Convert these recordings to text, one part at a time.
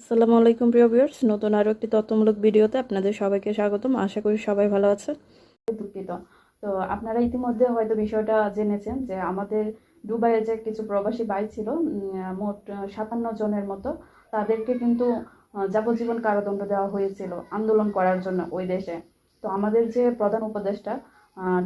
আসসালামু আলাইকুম, প্রিয় ভিউয়ার্স নতুন আরও একটি তথ্যমূলক ভিডিওতে আপনাদের সবাইকে স্বাগতম। আশা করি সবাই ভালো আছে দুঃখিত। তো আপনারা ইতিমধ্যে হয়তো বিষয়টা জেনেছেন যে আমাদের দুবাইয়ে যে কিছু প্রবাসী ভাই ছিল মোট সাতান্ন জনের মতো, তাদেরকে কিন্তু যাবজ্জীবন কারাদণ্ড দেওয়া হয়েছিল আন্দোলন করার জন্য ওই দেশে। তো আমাদের যে প্রধান উপদেষ্টা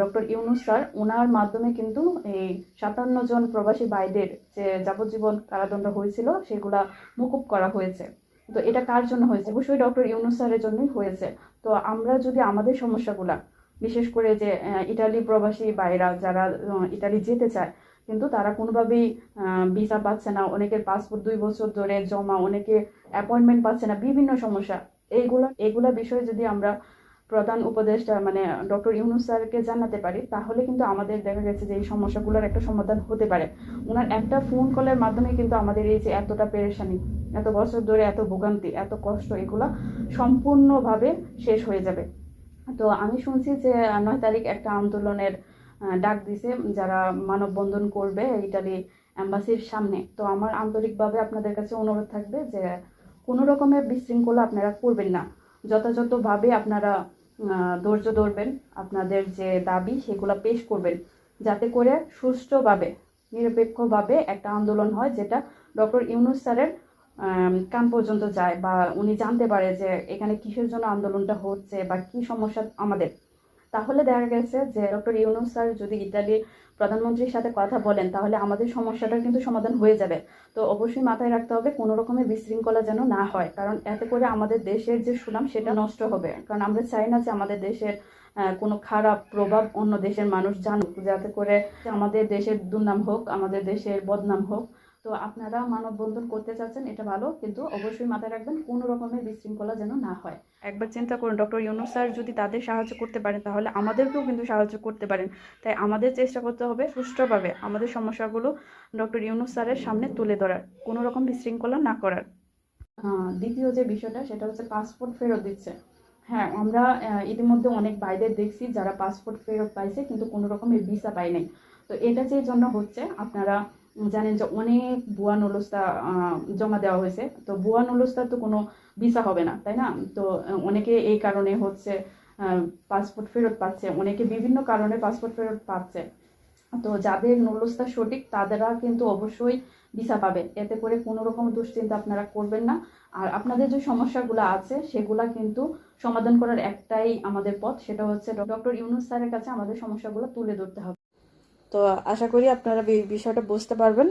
ডক্টর ইউনুস স্যার ওনার মাধ্যমে কিন্তু এই সাতান্ন জন প্রবাসী বাইদের যে যাবজ্জীবন কারাদণ্ড হয়েছিল, সেগুলা মুকুব করা হয়েছে। তো এটা কার জন্য হয়েছে? অবশ্যই ডক্টর ইউনুস স্যারের জন্যই হয়েছে। তো আমরা যদি আমাদের সমস্যাগুলা, বিশেষ করে যে ইটালি প্রবাসী বাইরা যারা ইটালি যেতে চায়, কিন্তু তারা কোনোভাবেই ভিসা পাচ্ছে না, অনেকের পাসপোর্ট দুই বছর ধরে জমা, অনেকে অ্যাপয়েন্টমেন্ট পাচ্ছে না, বিভিন্ন সমস্যা। এইগুলা এইগুলা বিষয়ে যদি আমরা প্রধান উপদেষ্টা মানে ডক্টর ইউনুস স্যারকে জানাতে পারি, তাহলে কিন্তু আমাদের দেখা গেছে যে এই সমস্যাগুলোর একটা সমাধান হতে পারে। ওনার একটা ফোন কলের মাধ্যমে কিন্তু আমাদের এই যে এতটা পেরেশানি, এত বছর ধরে এত ভোগান্তি, এত কষ্ট, এগুলা সম্পূর্ণভাবে শেষ হয়ে যাবে। তো আমি শুনছি যে নয় তারিখ একটা আন্দোলনের ডাক দিছে, যারা মানববন্ধন করবে ইটালি অ্যাম্বাসির সামনে। তো আমার আন্তরিকভাবে আপনাদের কাছে অনুরোধ থাকবে যে কোনো রকমের বিশৃঙ্খলা আপনারা করবেন না। যথাযথভাবে আপনারা ধৈর্য ধরবেন, আপনাদের যে দাবি সেগুলো পেশ করবেন, যাতে করে সুষ্ঠুভাবে, নিরপেক্ষভাবে একটা আন্দোলন হয় যেটা ডক্টর ইউনুস স্যারের কান পর্যন্ত যায় বা উনি জানতে পারে যে এখানে কিসের জন্য আন্দোলনটা হচ্ছে বা কি সমস্যা আমাদের। তাহলে দেখা গেছে যে ডক্টর ইউনুস স্যার যদি ইতালির প্রধানমন্ত্রীর সাথে কথা বলেন, তাহলে আমাদের সমস্যাটা কিন্তু সমাধান হয়ে যাবে। তো অবশ্যই মাথায় রাখতে হবে কোনো রকমের বিশৃঙ্খলা যেন না হয়, কারণ এতে করে আমাদের দেশের যে সুনাম সেটা নষ্ট হবে। কারণ আমরা চাই না যে আমাদের দেশের কোনো খারাপ প্রভাব অন্য দেশের মানুষ জানুক, যাতে করে আমাদের দেশের দুর্নাম হোক, আমাদের দেশের বদনাম হোক। তো আপনারা মানববন্ধন করতে চাচ্ছেন এটা ভালো। কিন্তু অবশ্যই মাথায় রাখবেন কোনো রকমের বিশৃঙ্খলা যেন না হয়। একবার চিন্তা করুন ডক্টর ইউনুস স্যার যদি তাদের সাহায্য করতে পারেন তাহলে আমাদেরকেও কিন্তু সাহায্য করতে পারেন। তাই আমাদের চেষ্টা করতে হবে সুষ্ঠুভাবে আমাদের সমস্যাগুলো ডক্টর ইউনুস স্যারের সামনে তুলে ধরার কোনো রকম বিশৃঙ্খলা না করার। দ্বিতীয় যে বিষয়টা সেটা হচ্ছে পাসপোর্ট ফেরত দিচ্ছে। হ্যাঁ আমরা ইতিমধ্যে অনেক ভাইদের দেখছি যারা পাসপোর্ট ফেরত পাইছে কিন্তু কোনো রকমের ভিসা পায় নাই। তো এটা যে জন্য হচ্ছে আপনারা জানেন যে অনেক ভুয়া নলস্তা জমা দেওয়া হয়েছে। তো ভুয়া নলস্তার তো কোনো ভিসা হবে না, তাই না? তো অনেকে এই কারণে হচ্ছে পাসপোর্ট ফেরত পাচ্ছে। অনেকে বিভিন্ন কারণে পাসপোর্ট ফেরত পাচ্ছে। তো যাদের নলস্তা সঠিক, তাদেরা কিন্তু অবশ্যই ভিসা পাবে। এতে করে কোনো রকম দুশ্চিন্তা আপনারা করবেন না। আর আপনাদের যে সমস্যাগুলো আছে, সেগুলা কিন্তু সমাধান করার একটাই আমাদের পথ, সেটা হচ্ছে ডক্টর ইউনুস স্যারের কাছে আমাদের সমস্যাগুলো তুলে ধরতে হবে। তো আশা করি আপনারা এই বিষয়টা বুঝতে পারবেন।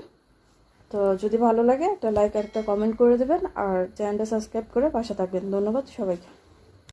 তো যদি ভালো লাগে, একটা লাইক একটা কমেন্ট করে দেবেন, আর চ্যানেলটা সাবস্ক্রাইব করে পাশে থাকবেন। ধন্যবাদ সবাইকে।